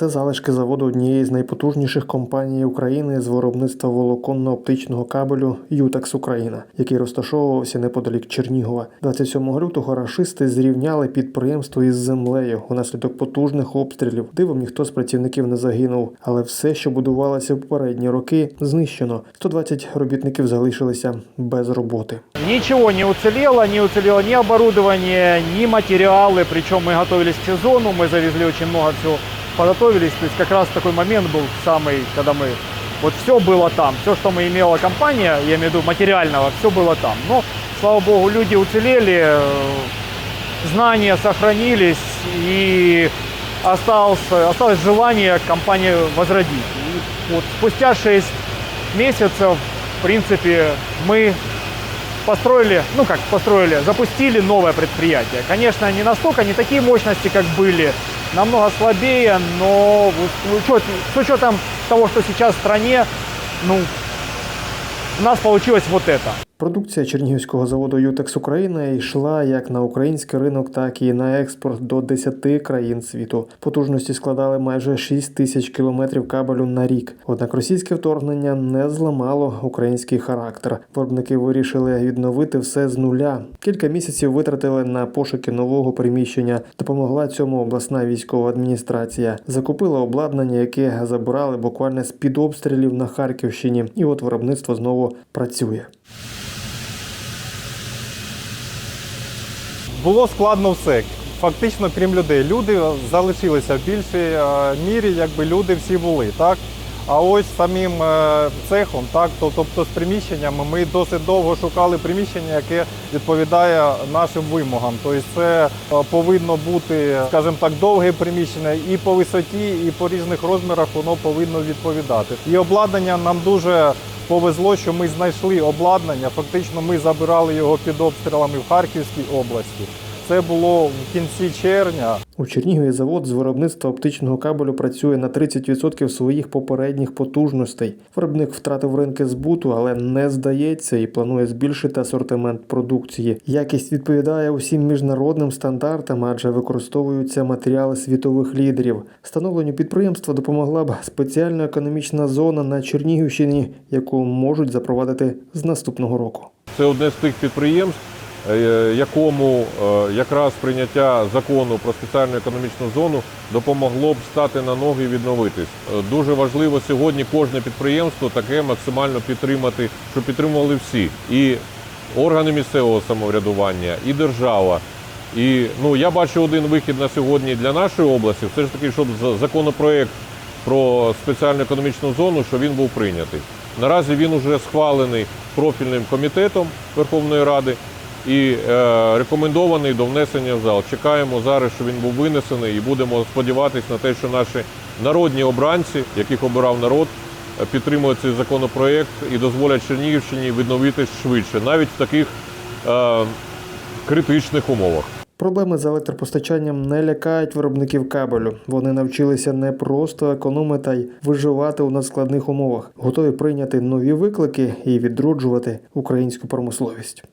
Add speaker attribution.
Speaker 1: Це залишки заводу однієї з найпотужніших компаній України з виробництва волоконно-оптичного кабелю Ютекс Україна, який розташовувався неподалік Чернігова. 27 лютого рашисти зрівняли підприємство із землею унаслідок потужних обстрілів. Дивом ніхто з працівників не загинув, але все, що будувалося в попередні роки, знищено. 120 робітників залишилися без роботи.
Speaker 2: Ничего не уцелело, не уцелело ни оборудование, ни материалы. Причем мы готовились к сезону, мы завезли очень много всего, Подготовились. То есть как раз такой момент был самый, когда мы... Вот все было там, все, что мы имела компания, я имею в виду материального, все было там. Но, слава богу, люди уцелели, э, знания сохранились и осталось, осталось желание компанию возродить. И вот спустя 6 месяцев, в принципе, мы построили, ну как построили, запустили новое предприятие. Конечно, не настолько, не такие мощности, как были, намного слабее, но вот с учет- с учетом того, что сейчас в стране, ну, у нас получилось вот это.
Speaker 1: Продукція Чернігівського заводу Ютекс Україна йшла як на український ринок, так і на експорт до 10 країн світу. Потужності складали майже 6 тисяч кілометрів кабелю на рік. Однак російське вторгнення не зламало український характер. Виробники вирішили відновити все з нуля. Кілька місяців витратили на пошуки нового приміщення. Допомогла цьому обласна військова адміністрація. Закупила обладнання, яке забирали буквально з під обстрілів на Харківщині. І от виробництво знову працює.
Speaker 3: Було складно все. Фактично, крім людей. Люди залишилися в більшій е, мірі, якби люди всі були, так? А ось самим е, цехом, так, то- тобто з приміщеннями, ми досить довго шукали приміщення, яке відповідає нашим вимогам. Тобто це е, повинно бути, скажімо так, довге приміщення і по висоті, і по різних розмірах воно повинно відповідати. І обладнання нам дуже повезло, що ми знайшли обладнання. Фактично, ми забирали його під обстрілами в Харківській області. Це було в кінці червня.
Speaker 1: У Чернігові завод з виробництва оптичного кабелю працює на 30% своїх попередніх потужностей. Виробник втратив ринки збуту, але не здається і планує збільшити асортимент продукції. Якість відповідає усім міжнародним стандартам, адже використовуються матеріали світових лідерів. Встановленню підприємства допомогла б спеціальна економічна зона на Чернігівщині, яку можуть запровадити з наступного року.
Speaker 4: Це одне з тих підприємств, якому е, якраз прийняття закону про спеціальну економічну зону допомогло б стати на ноги і відновитись. Е, Дуже важливо сьогодні кожне підприємство таке максимально підтримати, щоб підтримували всі. І органи місцевого самоврядування, і держава. І ну я бачу один вихід на сьогодні для нашої області. Все ж таки, щоб законопроект про спеціальну економічну зону, що він був прийнятий. Наразі він уже схвалений профільним комітетом Верховної Ради і е, рекомендований до внесення в зал. Чекаємо зараз, що він був винесений, і будемо сподіватися на те, що наші народні обранці, яких обирав народ, е, підтримують цей законопроект і дозволять Чернігівщині відновитись швидше, навіть в таких е, критичних умовах.
Speaker 1: Проблеми з електропостачанням не лякають виробників кабелю. Вони навчилися не просто економити, а й виживати у надскладних умовах, готові прийняти нові виклики і відроджувати українську промисловість.